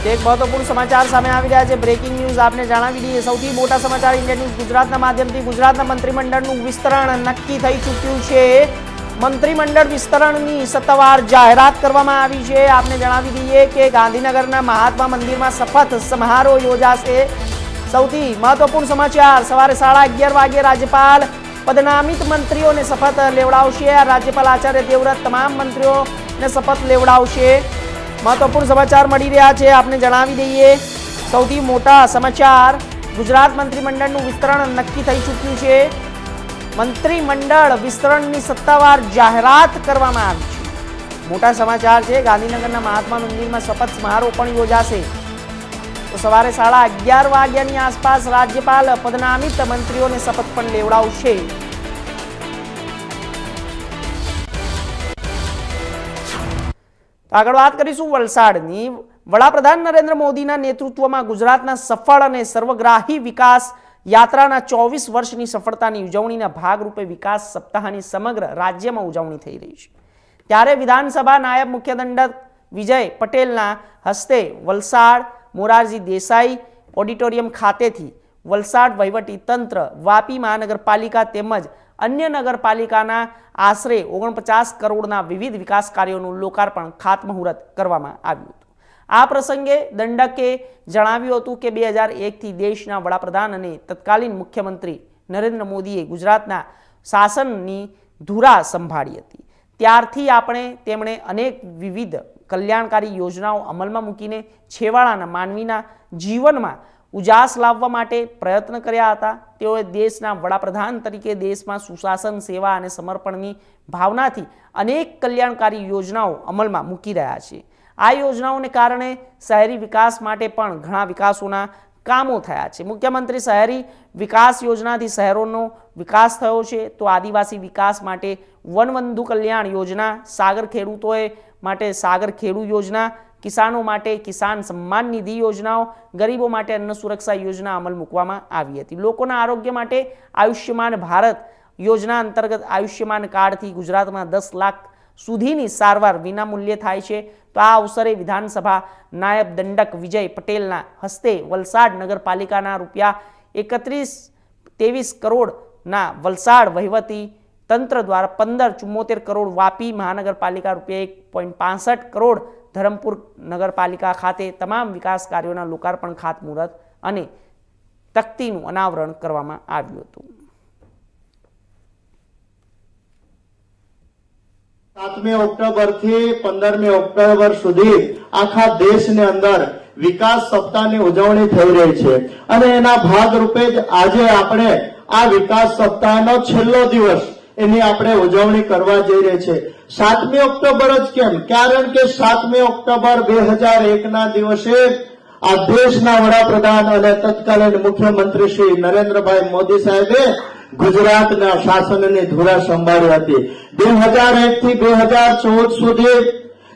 એક મહત્વપૂર્ણ સમાચાર સામે આવી રહ્યા છે. બ્રેકિંગ ન્યૂઝ આપને જણાવી દઈએ. સૌથી મોટા સમાચાર ઇન્ડિયા ન્યૂઝ ગુજરાતના માધ્યમથી ગુજરાતના મંત્રીમંડળનું વિસ્તરણ નક્કી થઈ ચૂક્યું છે. મંત્રીમંડળ વિસ્તરણની સત્તાવાર જાહેરાત કરવામાં આવી છે. આપને જણાવી દઈએ કે ગાંધીનગરના મહાત્મા મંદિરમાં શપથ સમારોહ યોજાશે. સૌથી મહત્વપૂર્ણ સમાચાર, સવારે સાડા અગિયાર વાગે રાજ્યપાલ પદનામિત મંત્રીઓને શપથ લેવડાવશે. રાજ્યપાલ આચાર્ય દેવવ્રત, તમામ મંત્રીઓને શપથ લેવડાવશે. મહત્વપૂર્ણ સમાચાર મળી રહ્યા છે. આપને જણાવી દઈએ, સૌથી મોટા સમાચાર ગુજરાત મંત્રીમંડળનું વિસ્તરણ નક્કી થઈ ચૂક્યું છે. મંત્રીમંડળ વિસ્તરણની સત્તાવાર જાહેરાત કરવામાં આવી છે. મોટા સમાચાર છે, ગાંધીનગરના મહાત્મા મંદિરમાં શપથ સમારોહ પણ યોજાશે. તો સવારે સાડા અગિયાર વાગ્યાની આસપાસ રાજ્યપાલ, પદનામિત મંત્રીઓને શપથ પણ લેવડાવશે. આગળ વાત કરીશું વલસાડની. વડાપ્રધાન નરેન્દ્ર મોદીના નેતૃત્વમાં ગુજરાતના સફળ અને સર્વગ્રાહી વિકાસ યાત્રાના ચોવીસ વર્ષની સફળતાની ઉજવણીના ભાગરૂપે વિકાસ સપ્તાહની સમગ્ર રાજ્યમાં ઉજવણી થઈ રહી છે. ત્યારે વિધાનસભા નાયબ મુખ્ય દંડક વિજય પટેલના હસ્તે વલસાડ મોરારજી દેસાઈ ઓડિટોરિયમ ખાતેથી વલસાડ વહીવટી તંત્ર, વાપી મહાનગરપાલિકા તેમજ અન્ય નગરપાલિકાના આશરે ઓગણપચાસ કરોડના વિવિધ વિકાસ કાર્યોનું લોકાર્પણ ખાતમુહૂર્ત કરવામાં આવ્યું હતું. આ પ્રસંગે દંડકે જણાવ્યું હતું કે બે હજાર એકથી દેશના વડાપ્રધાન અને તત્કાલીન મુખ્યમંત્રી નરેન્દ્ર મોદીએ ગુજરાતના શાસનની ધુરા સંભાળી હતી. ત્યારથી આપણે તેમણે અનેક વિવિધ કલ્યાણકારી યોજનાઓ અમલમાં મૂકીને છેવાડાના માનવીના જીવનમાં ઉજાસ લાવવા માટે પ્રયત્ન કર્યા હતા. તેઓએ દેશના વડાપ્રધાન તરીકે દેશમાં સુશાસન, સેવા અને સમર્પણની ભાવનાથી અનેક કલ્યાણકારી યોજનાઓ અમલમાં મૂકી રહ્યા છે. આ યોજનાઓને કારણે શહેરી વિકાસ માટે પણ ઘણા વિકાસોના કામો થયા છે. મુખ્યમંત્રી શહેરી વિકાસ યોજનાથી શહેરોનો વિકાસ થયો છે. તો આદિવાસી વિકાસ માટે વનબંધુ કલ્યાણ યોજના, સાગર ખેડૂતોએ માટે સાગર ખેડૂ યોજના કિસાનો માટે કિસાન સન્માન નિધિ યોજનાઓ, ગરીબો માટે અન્ન સુરક્ષા યોજના અમલ મૂકવામાં આવી હતી. લોકોના આરોગ્ય માટે આયુષ્યમાન ભારત યોજના અંતર્ગત આયુષ્યમાન કાર્ડથી ગુજરાતમાં દસ લાખ સુધીની સારવાર વિનામૂલ્યે થાય છે. તો આ અવસરે વિધાનસભા નાયબ દંડક વિજય પટેલના હસ્તે વલસાડ નગરપાલિકાના રૂપિયા એકત્રીસ ત્રેવીસ કરોડના વલસાડ વહીવટી તંત્ર દ્વારા પંદર ચુમ્મોતેર કરોડ વાપી મહાનગરપાલિકા રૂપિયા એક પોઈન્ટ પાસઠ કરોડ ધરમપુર નગરપાલિકા ખાતે તમામ વિકાસ કાર્યોના લોકાર્પણ ખાતમુહૂર્ત અને તકતીનું અનાવરણ કરવામાં આવ્યું હતું. સાતમી ઓક્ટોબરથી પંદરમી ઓક્ટોબર સુધી આખા દેશની અંદર વિકાસ સપ્તાહની ઉજવણી થઈ રહી છે અને એના ભાગરૂપે જ આજે આપણે આ વિકાસ સપ્તાહનો છેલ્લો દિવસ એની આપણે ઉજવણી કરવા જઈ રહી છે. સાતમી ઓક્ટોબર જ કેમ? કારણ કે સાતમી ઓક્ટોબર બે હજાર એકના દિવસે આ દેશના વડાપ્રધાન અને તત્કાલીન મુખ્યમંત્રી શ્રી નરેન્દ્રભાઈ મોદી સાહેબે ગુજરાતના શાસનની ધુરા સંભાળી હતી. બે હજાર એક થી બે હજાર ચૌદ સુધી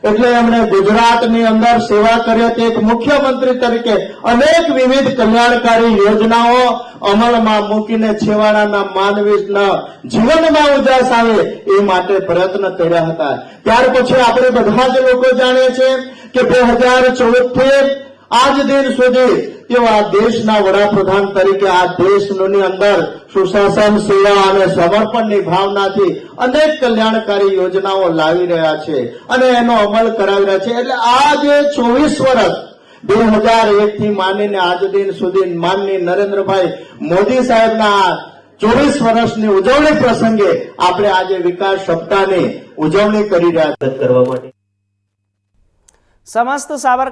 એટલે એમણે ગુજરાતની અંદર સેવા કરી હતી એક મુખ્યમંત્રી તરીકે અનેક વિવિધ કલ્યાણકારી યોજનાઓ અમલમાં મૂકીને છેવાડાના માનવીના જીવનમાં ઉજાસ આવે એ માટે પ્રયત્ન કર્યા હતા. ત્યાર પછી આપણે બધા જ લોકો જાણીએ છીએ કે બે હજાર ચૌદથી આજ દિન સુધી એવા દેશના વડાપ્રધાન તરીકે આ દેશની અંદર સુશાસન, સેવા અને સમર્પણની ભાવનાથી અનેક કલ્યાણકારી યોજનાઓ લાવી રહ્યા છે અને એનો અમલ કરાવી રહ્યા છે. એટલે આ જે ચોવીસ વર્ષ બે હજાર એક માનીને આજ દિન સુધી માનની નરેન્દ્રભાઈ મોદી સાહેબના ચોવીસ વર્ષની ઉજવણી પ્રસંગે આપણે આજે વિકાસ સપ્તાહની ઉજવણી કરી રહ્યા કરવા માટે સમસ્ત સાબરકાંઠા